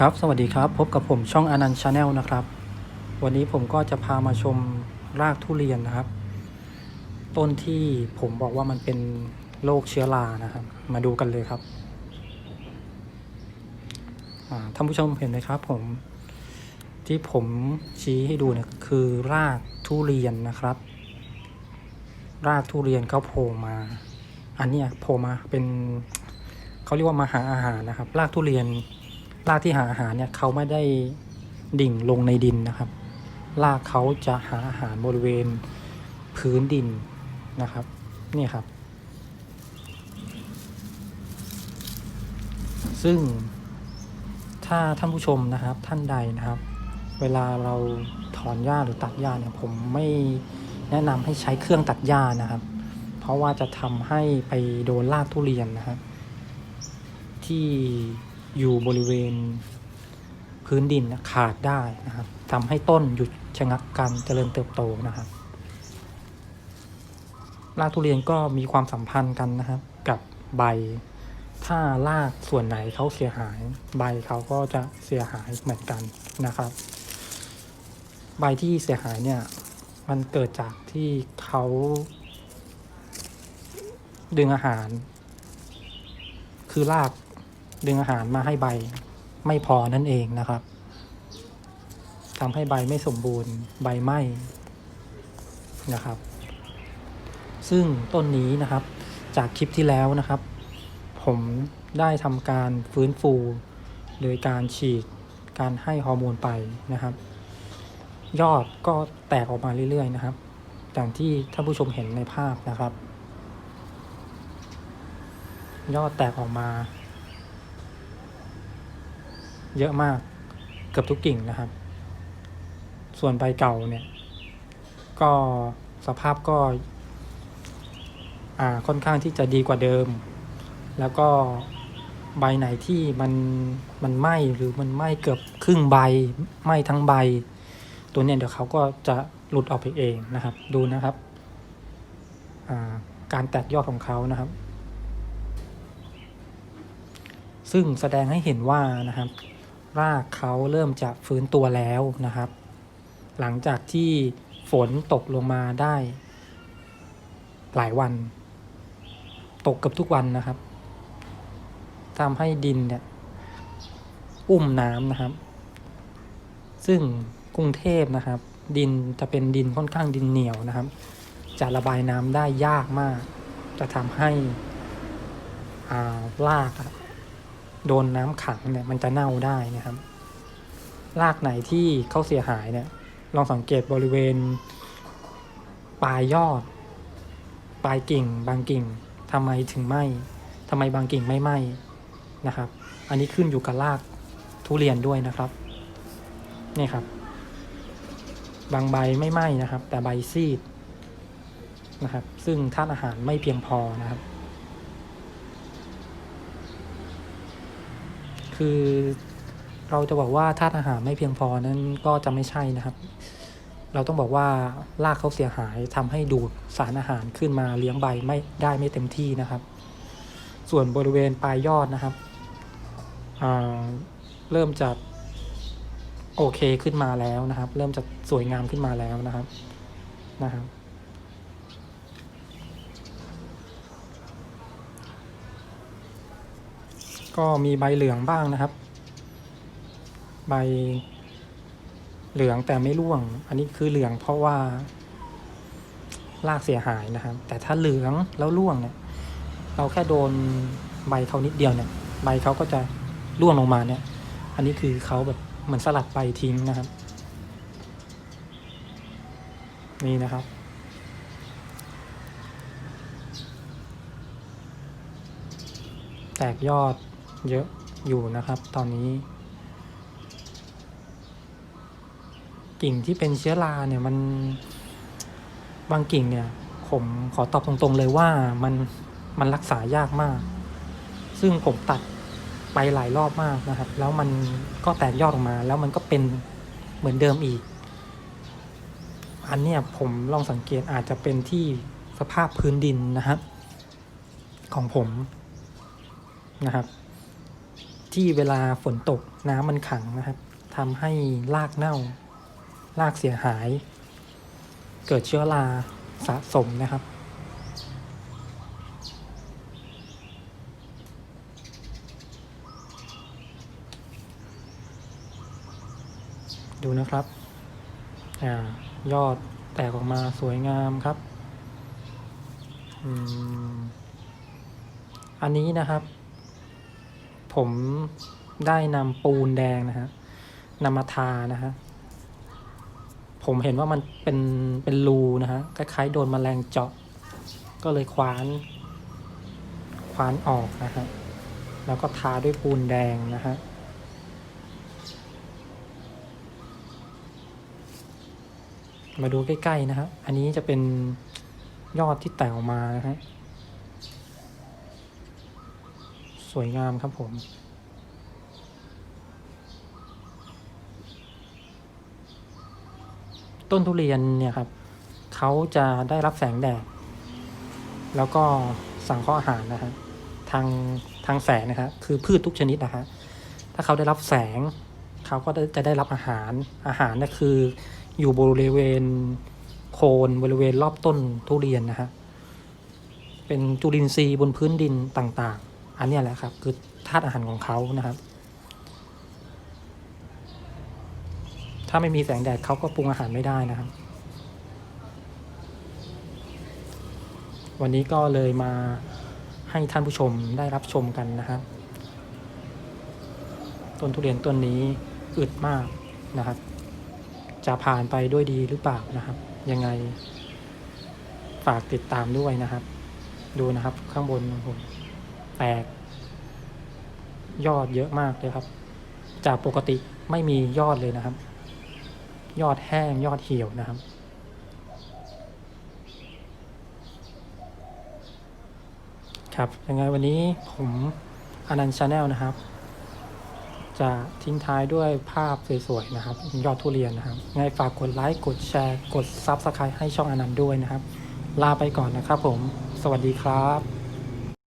ครับ สวัสดีครับ พบกับผมช่องอนันต์ชาแนลนะครับ วันนี้ผมก็จะพามาชมรากทุเรียนนะครับ ต้นที่ผมบอกว่ามันเป็นโรคเชื้อรานะครับ มาดูกันเลยครับอ่าท่านผู้ชมเห็นไหมครับ ผมที่ผมชี้ให้ดูเนี่ยคือรากทุเรียนนะครับ รากทุเรียนเขาโผล่มา อันนี้โผล่มาเป็นเขาเรียกว่ามาหาอาหารนะครับ รากทุเรียน รากที่หาอาหารเนี่ยเขาไม่ได้ดิ่งลงในดินนะครับ รากเขาจะหาอาหารบริเวณพื้นดินนะครับ นี่ครับ ซึ่งถ้าท่านผู้ชมนะครับท่านใดนะครับ เวลาเราถอนหญ้าหรือตัดหญ้าเนี่ยผมไม่แนะนำให้ใช้เครื่องตัดหญ้านะครับ เพราะว่าจะทำให้ไปโดนรากทุเรียนนะครับที่ อยู่บริเวณพื้นดินขาดได้นะครับทำให้ต้นหยุดชะงักการเจริญเติบโตนะครับรากทุเรียนก็มีความสัมพันธ์กันนะครับ กับใบ ถ้ารากส่วนไหนเขาเสียหาย ใบเขาก็จะเสียหายเหมือนกันนะครับ ใบที่เสียหายเนี่ย มันเกิดจากที่เขาดึงอาหาร คือราก ดึงอาหารมาให้ใบไม่พอนั่นเองนะครับทำให้ใบไม่สมบูรณ์ใบไหม้นะครับ ซึ่งต้นนี้นะครับจากคลิปที่แล้วนะครับ ผมได้ทำการฟื้นฟู โดยการฉีดการให้ฮอร์โมนไปนะครับ ยอดก็แตกออกมาเรื่อยๆนะครับอย่างที่ท่านผู้ชมเห็นในภาพนะครับ ยอดแตกออกมา เยอะมากเกือบทุกกิ่งนะครับ ส่วนใบเก่าเนี่ย ก็สภาพก็อ่าค่อนข้างที่จะดีกว่าเดิม แล้วก็ใบไหนที่มันมันไหม้หรือมันไหม้เกือบครึ่งใบไหม้ทั้งใบ ตัวเนี้ยเดี๋ยวเขาก็จะหลุดออกไปเองนะครับ ดูนะครับอ่าการแตกยอดของเขานะครับ ซึ่งแสดงให้เห็นว่านะครับ รากเขาเริ่มจะฟื้นตัวแล้วนะครับ หลังจากที่ฝนตกลงมาได้ หลายวัน ตกเกับทุกวันนะครับทำให้ดินเนี่ยอุ้มน้ำนะครับ ซึ่งกรุงเทพนะครับ ดินจะเป็นดินค่อนข้างดินเหนียวนะครับ จะระบายน้ำได้ยากมาก จะทำให้อ่ารากอะ โดนน้ำขังเนี่ยมันจะเน่าได้นะครับ รากไหนที่เขาเสียหายเนี่ยลองสังเกตบริเวณ ปลายยอด ปลายกิ่ง บางกิ่งทำไมถึงไหมทำไมบางกิ่งไม่ไหมนะครับ อันนี้ขึ้นอยู่กับรากทุเรียนด้วยนะครับนี่ครับ บางใบไม่ไหมนะครับ แต่ใบซีดนะครับ ซึ่งธาตุอาหารไม่เพียงพอนะครับ คือเราจะบอกว่าธาตุอาหารไม่เพียงพอนั้นก็จะไม่ใช่นะครับ เราต้องบอกว่ารากเขาเสียหายทำให้ดูดสารอาหารขึ้นมาเลี้ยงใบไม่ได้ไม่เต็มที่นะครับ ส่วนบริเวณปลายยอดนะครับเริ่มจะโอเคขึ้นมาแล้วนะครับ เริ่มจะสวยงามขึ้นมาแล้วนะครับนะครับ ก็มีใบเหลืองบ้างนะครับ ใบเหลืองแต่ไม่ร่วง อันนี้คือเหลืองเพราะว่ารากเสียหายนะครับ แต่ถ้าเหลืองแล้วร่วงเนี่ย เราแค่โดนใบเขานิดเดียวเนี่ย ใบเขาก็จะร่วงลงมาเนี่ย อันนี้คือเขาแบบเหมือนสลัดใบทิ้งนะครับ นี่นะครับแตกยอด เยอะอยู่นะครับ ตอนนี้ กิ่งที่เป็นเชื้อราเนี่ยมันบางกิ่งเนี่ย ผมขอตอบตรงๆเลยว่ามันมันรักษายากมาก ซึ่งผมตัดไปหลายรอบมากนะครับ แล้วมันก็แตกยอดออกมา แล้วมันก็เป็นเหมือนเดิมอีก อันเนี้ยผมลองสังเกตอาจจะเป็นที่สภาพพื้นดินนะครับ ของผมนะครับ ที่เวลาฝนตกน้ำมันขังนะครับทำให้รากเน่า รากเสียหาย เกิดเชื้อราสะสมนะครับ ดูนะครับอ่ายอดแตกออกมาสวยงามครับ อันนี้นะครับ ผมได้นำปูนแดงนะฮะนำมาทานะฮะผมเห็นว่ามันเป็นเป็นรูนะฮะคล้ายๆโดนแมลงเจาะ ก็เลยคว้าน คว้านออกนะฮะแล้วก็ทาด้วยปูนแดงนะฮะมาดูใกล้ๆนะครับอันนี้จะเป็นยอดที่แตกออกมานะฮะ สวยงามครับผมต้นทุเรียนเนี่ยครับเขาจะได้รับแสงแดดแล้วก็สังเคราะห์อาหารนะฮะทางทางแสงนะครับคือพืชทุกชนิดนะฮะถ้าเขาได้รับแสงเขาก็จะได้รับอาหารอาหารนั่นคือ อยู่บริเวณโคนบริเวณรอบต้นทุเรียนนะฮะเป็นจุลินทรีย์บนพื้นดินต่างๆ อันนี้แหละครับ คือธาตุอาหารของเขานะครับ ถ้าไม่มีแสงแดดเขาก็ปรุงอาหารไม่ได้นะครับ วันนี้ก็เลยมาให้ท่านผู้ชมได้รับชมกันนะครับ ต้นทุเรียนต้นนี้อึดมากนะครับ จะผ่านไปด้วยดีหรือเปล่านะครับ ยังไงฝากติดตามด้วยนะครับ ดูนะครับข้างบนของผม แตก ยอดเยอะมากเลยครับ จากปกติไม่มียอดเลยนะครับ ยอดแห้งยอดเหี่ยวนะครับ ครับยังไงวันนี้ผมอนันต์ชาแนลนะครับ จะทิ้งท้ายด้วยภาพสวยๆนะครับ ยอดทุเรียนนะครับไงฝากกดไลค์กดแชร์ กด Subscribe ให้ช่องอนันต์ด้วยนะครับ ลาไปก่อนนะครับผม สวัสดีครับ